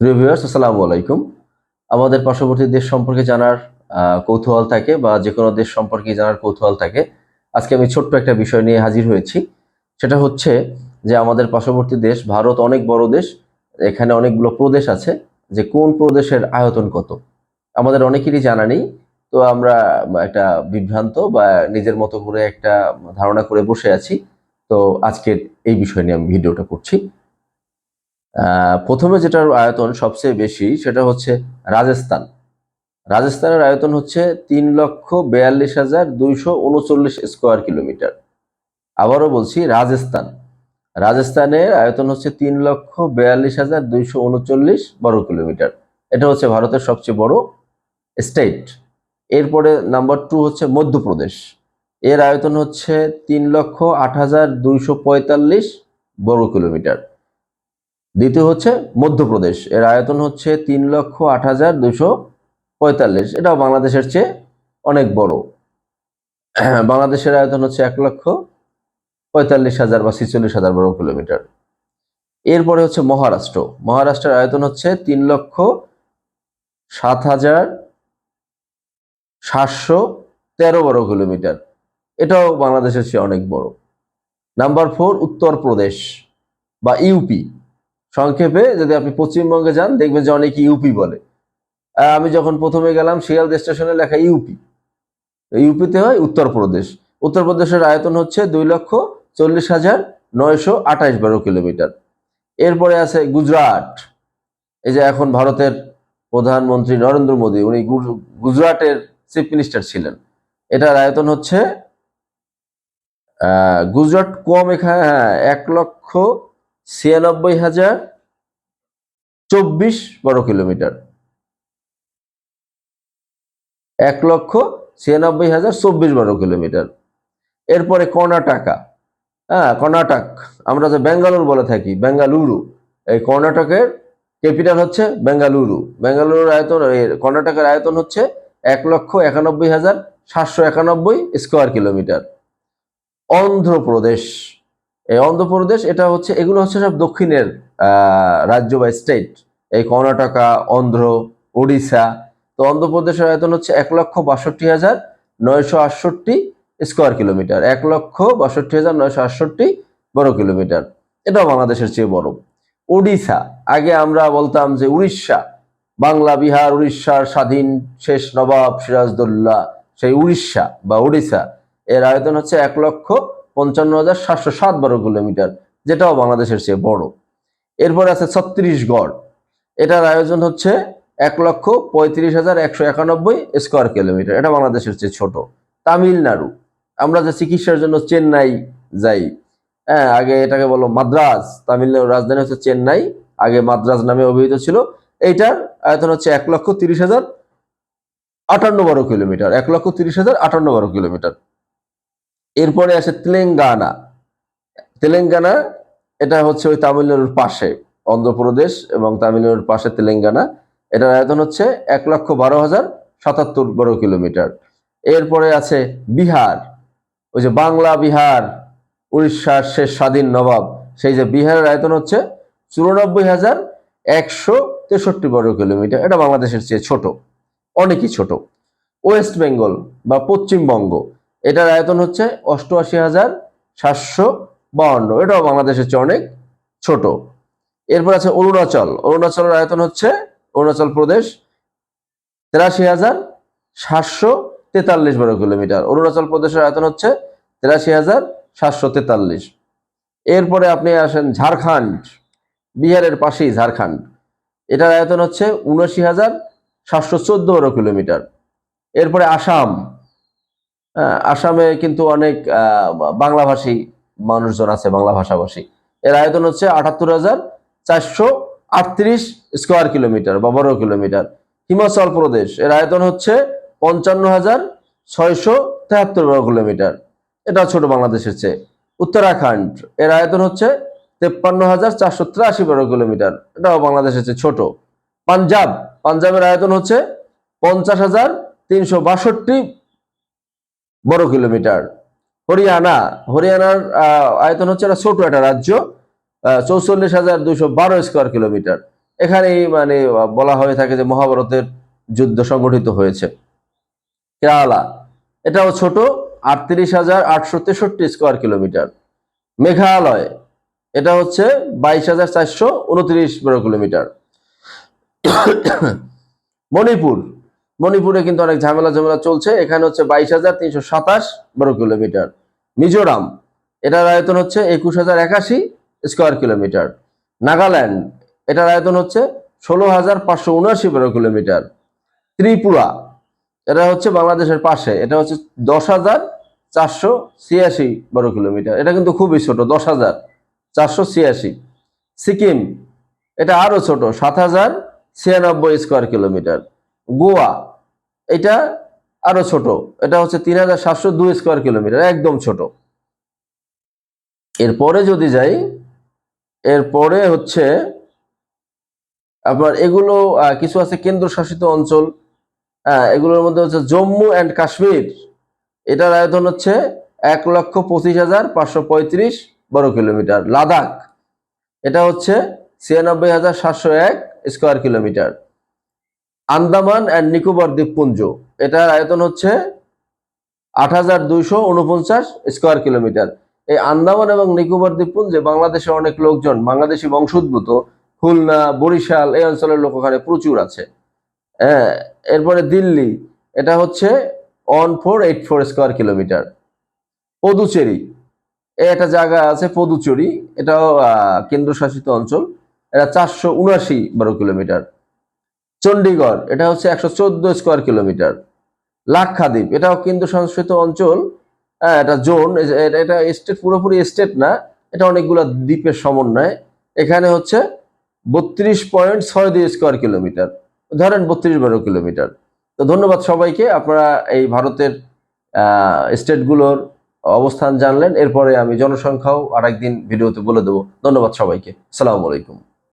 প্রিয় ভিউয়ার্স, আসসালামু আলাইকুম। আমাদের পার্শ্ববর্তী দেশ সম্পর্কে জানার কৌতূহল থাকে বা যে কোনো দেশ সম্পর্কে জানার কৌতূহল থাকে, আজকে আমি ছোট্ট একটা বিষয় নিয়ে হাজির হয়েছি। সেটা হচ্ছে যে আমাদের পার্শ্ববর্তী দেশ, ভারত অনেক বড় দেশ, এখানে অনেকগুলো প্রদেশ আছে, যে কোন প্রদেশের আয়তন কত? আমাদের অনেকেরই জানা নেই, তো আমরা একটা বিভ্রান্ত বা নিজের মতো করে একটা ধারণা করে বসে আছি। তো আজকের এই বিষয় নিয়ে আমি ভিডিওটা করছি। প্রথমে যেটার আয়তন সবচেয়ে বেশি সেটা হচ্ছে রাজস্থান। রাজস্থানের আয়তন হচ্ছে তিন লক্ষ বেয়াল্লিশ হাজার দুইশো উনচল্লিশ স্কোয়ার কিলোমিটার। আবারও বলছি, রাজস্থান। রাজস্থানের আয়তন হচ্ছে তিন লক্ষ বেয়াল্লিশ হাজার দুইশো উনচল্লিশ বর্গ কিলোমিটার। এটা হচ্ছে ভারতের সবচেয়ে বড় স্টেট। এরপরে নাম্বার টু হচ্ছে মধ্যপ্রদেশ। এর আয়তন হচ্ছে তিন লক্ষ আট হাজার দুইশো পঁয়তাল্লিশ বর্গ কিলোমিটার। দ্বিতীয় হচ্ছে মধ্যপ্রদেশ। এর আয়তন হচ্ছে তিন লক্ষ আট হাজার দুশো পঁয়তাল্লিশ। এটাও বাংলাদেশের চেয়ে অনেক বড়। বাংলাদেশের আয়তন হচ্ছে এক লক্ষ পঁয়তাল্লিশ হাজার বা ছিচল্লিশ হাজার বর্গ কিলোমিটার। এরপরে হচ্ছে মহারাষ্ট্র। মহারাষ্ট্রের আয়তন হচ্ছে তিন লক্ষ সাত হাজার সাতশো তেরো বর্গ কিলোমিটার। এটাও বাংলাদেশের চেয়ে অনেক বড়। নাম্বার ফোর, উত্তরপ্রদেশ বা ইউপি। সংক্ষেপে যদি আপনি পশ্চিমবঙ্গে যান, দেখবেন যে অনেকে ইউপি বলে। আমি যখন প্রথমে গেলাম, শিয়ালদা স্টেশনে লেখা ইউপি। ইউপিতে হয় উত্তরপ্রদেশ। উত্তরপ্রদেশের আয়তন হচ্ছে দুই লক্ষ চল্লিশ হাজার নয়শো আঠাইশ বারো কিলোমিটার। এরপরে আছে গুজরাট। এই যে এখন ভারতের প্রধানমন্ত্রী নরেন্দ্র মোদী, উনি গুজরাটের চিফ মিনিস্টার ছিলেন। এটার আয়তন হচ্ছে গুজরাট কম এখানে হ্যাঁ এক লক্ষ ছিয়ানব্বই হাজার চব্বিশ বর্গ কিলোমিটার এক লক্ষ ছিয়ানব্বই হাজার চব্বিশ বর্গ কিলোমিটার এরপরে কর্ণাটকা। হ্যাঁ কর্ণাটক। আমরা যে বেঙ্গালুরু বলে থাকি, বেঙ্গালুরু। এই কর্ণাটকের ক্যাপিটাল হচ্ছে বেঙ্গালুরু। বেঙ্গালুরুর আয়তন কর্ণাটকের আয়তন হচ্ছে এক লক্ষ একানব্বই হাজার সাতশো একানব্বই স্কোয়ার কিলোমিটার। অন্ধ্রপ্রদেশ। অন্ধ্রপ্রদেশ, এটা হচ্ছে, এগুলো হচ্ছে সব দক্ষিণের রাজ্য বা স্টেট এই কর্ণাটকা, অন্ধ্র, ওড়িশা। তো অন্ধ্রপ্রদেশের আয়তন হচ্ছে এক লক্ষ বাষট্টি হাজার নয়শো আটষট্টি স্কোয়ার কিলোমিটার এক লক্ষ বাষট্টি হাজার নয়শো আটষট্টি বড় কিলোমিটার এটাও বাংলাদেশের চেয়ে বড়। ওড়িশা, আগে আমরা বলতাম যে উড়িষ্যা। বাংলা, বিহার উড়িষ্যার স্বাধীন, শেষ নবাব সিরাজদৌল্লা, সেই উড়িষ্যা বা ওড়িশা। এর আয়তন হচ্ছে এক লক্ষ পঞ্চান্ন হাজার সাতশো সাত বারো কিলোমিটার, যেটাও বাংলাদেশের চেয়ে বড়। এরপর আছে ছত্তিশগড় এটার আয়োজন হচ্ছে এক লক্ষ পঁয়ত্রিশ হাজার একশো একানব্বই স্কোয়ার কিলোমিটার। এটা বাংলাদেশের চেয়ে ছোট। তামিলনাড়ু। আমরা যে চিকিৎসার জন্য চেন্নাই যাই হ্যাঁ আগে এটাকে বলো মাদ্রাজ। তামিলনাড়ুর রাজধানী হচ্ছে চেন্নাই, আগে মাদ্রাজ নামে অভিহিত ছিল। এইটার আয়তন হচ্ছে এক লক্ষ তিরিশ হাজার আটান্ন বারো কিলোমিটার। এক লক্ষ তিরিশ হাজার আটান্ন বারো কিলোমিটার। এরপরে আসে তেলেঙ্গানা। তেলেঙ্গানা, এটা হচ্ছে ওই তামিলনাড়ুর পাশে, অন্ধ্রপ্রদেশ এবং তামিলনাড়ুর পাশে তেলেঙ্গানা। এটার আয়তন হচ্ছে এক লক্ষ বারো হাজার সাতাত্তর বর্গ কিলোমিটার। এরপরে আছে বিহার। ওই যে বাংলা, বিহার, উড়িষ্যার শেষ স্বাধীন নবাব, সেই যে বিহারের আয়তন হচ্ছে চুরানব্বই হাজার একশো তেষট্টি বর্গ কিলোমিটার। এটা বাংলাদেশের চেয়ে ছোট, অনেকই ছোট। ওয়েস্ট বেঙ্গল বা পশ্চিমবঙ্গ এটার আয়তন হচ্ছে অষ্টআশি হাজার সাতশো বাউন্ন। এটাও বাংলাদেশের চেয়ে অনেক ছোট। এরপর আছে অরুণাচল। অরুণাচলের আয়তন হচ্ছে অরুণাচল প্রদেশ তেরাশি হাজার সাতশো তেতাল্লিশ বর্গ কিলোমিটার। অরুণাচল প্রদেশের আয়তন হচ্ছে তেরাশি হাজার সাতশো তেতাল্লিশ। এরপরে আপনি আসেন ঝাড়খণ্ড, বিহারের পাশেই ঝাড়খণ্ড। এটার আয়তন হচ্ছে উনআশি হাজার সাতশো চোদ্দ বর্গ কিলোমিটার। এরপরে আসাম আসামে কিন্তু অনেক বাংলাভাষী মানুষজন আছে, বাংলা ভাষাভাষী। এর আয়তন হচ্ছে আটাত্তর হাজার চারশো আটত্রিশ স্কোয়ার কিলোমিটার বা বর্গ কিলোমিটার। হিমাচল প্রদেশ, এর আয়তন হচ্ছে পঞ্চান্ন হাজার ছয়শো তেহাত্তর বর্গ কিলোমিটার। এটা ছোট বাংলাদেশের চেয়ে। উত্তরাখণ্ড, এর আয়তন হচ্ছে তেপ্পান্ন হাজার চারশো তিরাশি বর্গ কিলোমিটার। এটাও বাংলাদেশের চেয়ে ছোট। পাঞ্জাব, পাঞ্জাবের আয়তন হচ্ছে পঞ্চাশ হাজার তিনশো বাষট্টি বড় কিলোমিটার। হরিয়ানা, হরিয়ানার আয়তন হচ্ছে একটা ছোট একটা রাজ্য চৌচল্লিশ হাজার দুশো বারো স্কোয়ার কিলোমিটার। এখানেই মানে বলা হয়ে থাকে যে মহাভারতের যুদ্ধ সংগঠিত হয়েছে। কেরালা, এটাও ছোট, আটত্রিশ হাজার আটশো তেষট্টি স্কোয়ার কিলোমিটার। মেঘালয়, এটা হচ্ছে বাইশ হাজার চারশো উনত্রিশ বর্গ কিলোমিটার। মণিপুর মণিপুরে কিন্তু অনেক ঝামেলা ঝামেলা চলছে। এখানে হচ্ছে বাইশ হাজার তিনশো সাতাশ বর্গ কিলোমিটার। মিজোরাম, এটার আয়তন হচ্ছে একুশ হাজার একাশি স্কোয়ার কিলোমিটার। নাগাল্যান্ড, এটার আয়তন হচ্ছে ষোলো হাজার পাঁচশো উনআশি বর্গ কিলোমিটার। ত্রিপুরা, এটা হচ্ছে বাংলাদেশের পাশে, এটা হচ্ছে দশ হাজার চারশো ছিয়াশি বর্গ কিলোমিটার। এটা কিন্তু খুবই ছোট, দশ হাজার চারশো ছিয়াশি। সিকিম, এটা আরও ছোট, সাত হাজার ছিয়ানব্বই স্কোয়ার কিলোমিটার। গোয়া, এটা আরও ছোট। এটা হচ্ছে তিন হাজার সাতশো দুই স্কোয়ার কিলোমিটার একদম ছোট। এরপরে যদি যাই, এরপরে হচ্ছে আপনার এগুলো কিছু আছে কেন্দ্রশাসিত অঞ্চল। হ্যাঁ এগুলোর মধ্যে হচ্ছে জম্মু অ্যান্ড কাশ্মীর। এটার আয়তন হচ্ছে এক লক্ষ পঁচিশ হাজার পাঁচশো পঁয়ত্রিশ বর্গ কিলোমিটার, লাদাখ। এটা হচ্ছে ছিয়ানব্বই হাজার সাতশো এক square kilometre Andaman and Nicobar দ্বীপপুঞ্জ। এটার আয়তন হচ্ছে আট হাজার দুইশো উনপঞ্চাশ স্কোয়ার কিলোমিটার এই আন্দামান এবং নিকোবর দ্বীপপুঞ্জে বাংলাদেশের অনেক লোকজন, বাংলাদেশি বংশোদ্ভূত, খুলনা, বরিশাল, এই অঞ্চলের লোক ওখানে প্রচুর আছে। হ্যাঁ এরপরে দিল্লি, এটা হচ্ছে one four eight four square kilometre Puducherry একটা জায়গা আছে পদুচেরি, এটাও কেন্দ্রশাসিত অঞ্চল। এটা চারশো উনআশি বারো কিলোমিটার চণ্ডীগড় এটা হচ্ছে একশো চোদ্দ স্কোয়ার কিলোমিটার লাক্ষাদ্বীপ, এটাও কিন্তু সংস্কৃত অঞ্চল। হ্যাঁ এটা জোন এটা- স্টেট পুরোপুরি স্টেট না, এটা অনেকগুলো দ্বীপের সমন্বয়। এখানে হচ্ছে বত্রিশ পয়েন্ট ছয় দুই স্কোয়ার কিলোমিটার ধরেন বত্রিশ বারো কিলোমিটার তো ধন্যবাদ সবাইকে, আপনারা এই ভারতের স্টেটগুলোর অবস্থান জানলেন, এরপরে আমি জনসংখ্যাও আরেকদিন ভিডিওতে বলে দেবো। ধন্যবাদ সবাইকে, সালামু আলাইকুম।